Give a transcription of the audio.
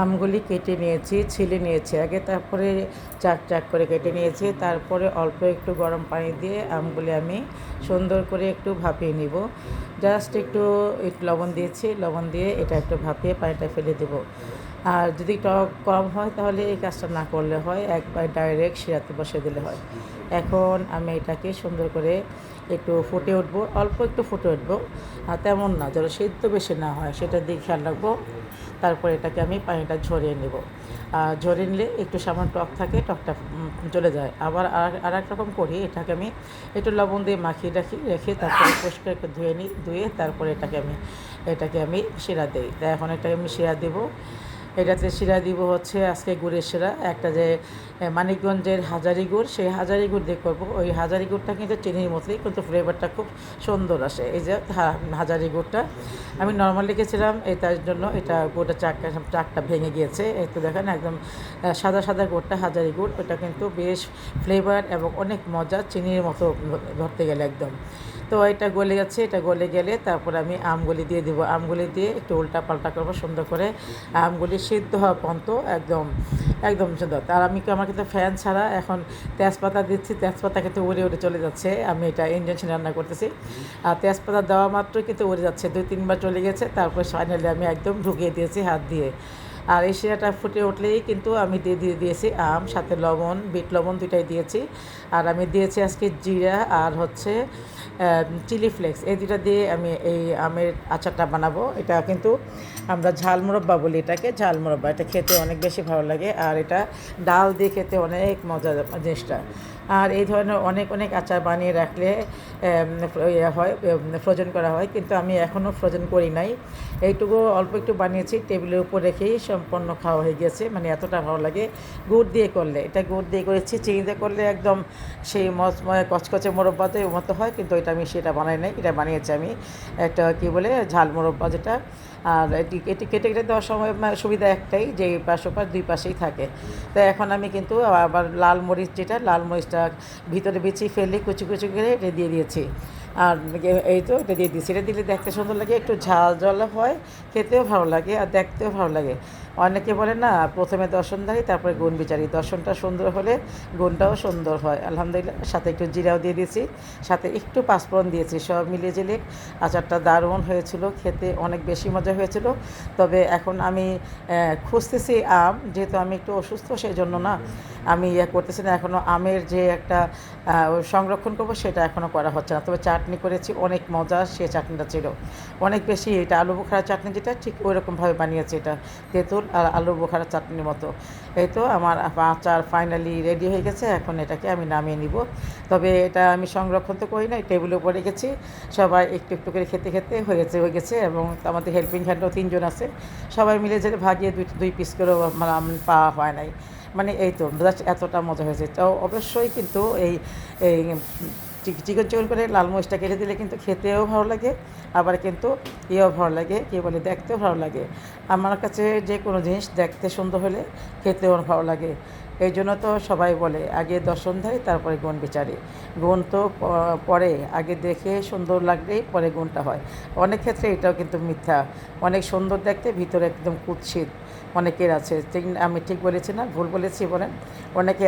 আমগুলি কেটে নিয়েছি, ছিলে নিয়েছি। আগে তারপরে চাক চাক করে কেটে নিয়েছি, তারপরে অল্প একটু গরম পানি দিয়ে আমগুলি আমি সুন্দর করে একটু ভাপিয়ে নিব। জাস্ট একটু একটু লবণ দিয়েছি, লবণ দিয়ে এটা একটু ভাপিয়ে পানিটা ফেলে দেব। আর যদি টক কম হয় তাহলে এই কাজটা না করলে হয়, একবার ডাইরেক্ট শিরাতে বসে দিলে হয়। এখন আমি এটাকে সুন্দর করে একটু ফুটে উঠবো, অল্প একটু ফুটে উঠবো। আর তেমন না, যেন সিদ্ধ বেশি না হয়, সেটা দিয়ে খেয়াল রাখব। তারপর এটাকে আমি পানিটা ঝরিয়ে নেব। আর ঝরিয়ে নিলে একটু সামান্য টক থাকে টকটা চলে যায়। আবার আর আর এক রকম করি এটাকে আমি একটু লবণ দিয়ে মাখিয়ে রাখি রেখে তারপরে পরিষ্কার একটু ধুয়ে নিই ধুয়ে তারপরে এটাকে আমি এটাকে আমি শিরা দিই। তাই এখন এটাকে আমি শিরা দেবো। এটাতে শিরা দিব হচ্ছে আজকে গুড়ের শিরা, একটা যে মানিকগঞ্জের হাজারি গুড়, সেই হাজারি গুড় দিয়ে করব। ওই হাজারি গুড়টা কিন্তু চিনির মতোই, কিন্তু ফ্লেভারটা খুব সুন্দর আসে। এই যে হাজারি গুড়টা। আমি নর্মাল লিখেছিলাম এই তার জন্য এটা গুড়টা চাকটা চাকটা ভেঙে গিয়েছে। এই তো দেখেন, একদম সাদা সাদা গুড়টা, হাজারি গুড়, ওটা কিন্তু বেশ ফ্লেভার এবং অনেক মজা, চিনির মতো ধরতে গেলে একদম। তো এটা গলে যাচ্ছে, এটা গলে গেলে তারপর আমি আমগুলি দিয়ে দিব। আমগুলি দিয়ে একটু উল্টা পাল্টা করব, সুন্দর করে আমগুলি সিদ্ধ হওয়া পর্যন্ত একদম একদম সুন্দর আর আমি আমার কিন্তু ফ্যান ছাড়া এখন তেজপাতা দিচ্ছি, তেজপাতা কিন্তু উড়ে উড়ে চলে যাচ্ছে। আমি এটা ইন্ডাকশন রান্না করতেছি। আর তেজপাতা দেওয়া মাত্রই কিন্তু উড়ে যাচ্ছে, দুই, তিনবার চলে গেছে। তারপর ফাইনালি আমি একদম ঢুকিয়ে দিয়েছি হাত দিয়ে। আর এই শিরাটা ফুটে উঠলেই কিন্তু আমি দিয়ে দিয়ে দিয়েছি আম, সাথে লবণ, বিট লবণ দুইটাই দিয়েছি। আর আমি দিয়েছি আজকে জিরা আর হচ্ছে চিলি ফ্লেক্স। এই দুটা দিয়ে আমি এই আমের আচারটা বানাবো। এটা কিন্তু আমরা ঝাল মুরব্বা বলি এটাকে, ঝাল মুরব্বা। এটা খেতে অনেক বেশি ভালো লাগে। আর এটা ডাল দিয়ে খেতে অনেক মজা জিনিসটা। আর এই ধরনের অনেক অনেক আচার বানিয়ে রাখলে ইয়ে হয় ফ্রোজেন করা হয়। কিন্তু আমি এখনও ফ্রোজেন করি নাই। এইটুকু অল্প একটু বানিয়েছি, টেবিলের উপর রেখেই সম্পন্ন খাওয়া হয়ে গেছে মানে এতটা ভালো লাগে গুড় দিয়ে করলে। এটা গুড় দিয়ে করেছি, চিনি দিয়ে করলে একদম সেই মচময় কচকচে মোরব্বাতে মতো হয়, কিন্তু এটা আমি সেটা বানাই নাই। এটা বানিয়েছি আমি একটা কী বলে, ঝাল মোরব্বা যেটা। আর এটি এটি কেটে কেটে দেওয়ার সময় মানে সুবিধা একটাই যে পাশ ওপাশ দুই পাশেই থাকে। তো এখন আমি কিন্তু আবার লাল মরিচ, যেটা লাল মরিচটা ভিতরে বিছিয়ে ফেলে কুচি কুচি করে এটা দিয়ে দিয়েছি। আর এই তো এটা দিয়ে দিয়েছি। এটা দিলে দেখতে সুন্দর লাগে, একটু ঝাল জল হয়, খেতেও ভালো লাগে আর দেখতেও ভালো লাগে। অনেকে বলে না, প্রথমে দর্শনধারী তারপরে গুণ বিচারি। দর্শনটা সুন্দর হলে গুণটাও সুন্দর হয়। আলহামদুলিল্লাহ, সাথে একটু জিরাও দিয়ে দিয়েছি, সাথে একটু পাঁচফোড়ন দিয়েছি, সব মিলিয়ে জিলে আচারটা দারুণ হয়েছিল, খেতে অনেক বেশি মজা হয়েছিল। তবে এখন আমি খুঁজতেছি আম, যেহেতু আমি একটু অসুস্থ সেই জন্য না আমি ইয়ে করতেছি না এখনও আমের যে একটা সংরক্ষণ করব সেটা এখনও করা হচ্ছে না। তবে চাটনি করেছি, অনেক মজা সে চাটনিটা ছিল। অনেক বেশি এটা আলু বোখারা চাটনি যেটা, ঠিক ওই রকমভাবে বানিয়েছি এটা তেঁতুল আর আলু বোখারা চাটনির মতো। এই তো আমার আচার ফাইনালি রেডি হয়ে গেছে, এখন এটাকে আমি নামিয়ে নিব। তবে এটা আমি সংরক্ষণ তো করি না টেবিলের উপরে রেখেছি। সবাই একটু একটু করে খেতে খেতে হয়েছে, হয়ে গেছে এবং আমাদের হেল্পিং হ্যান্ডও তিনজন আছে। সবাই মিলে যেতে ভাগিয়ে দুই দুই পিস করেও মানে পাওয়া হয় নাই। মানে এই তো জাস্ট এতটা মজা হয়েছে। তো অবশ্যই কিন্তু এই চিকন চিকন করে লাল মরিচটা কেটে দিলে কিন্তু খেতেও ভালো লাগে, আবার কিন্তু ইয়েও ভালো লাগে, কী বলে, দেখতেও ভালো লাগে। আমার কাছে যে কোনো জিনিস দেখতে সুন্দর হলে খেতেও ভালো লাগে। এই জন্য তো সবাই বলে, আগে দর্শনধারী তারপরে গুণ বিচারে। গুণ তো পরে, আগে দেখে সুন্দর লাগলেই পরে গুণটা হয়। অনেক ক্ষেত্রে এটাও কিন্তু মিথ্যা। অনেক সুন্দর দেখতে, ভিতরে একদম কুৎসিত। অনেকের আছে, ঠিক, আমি ঠিক বলেছি না? ভুল বলেছি বলেন? অনেকে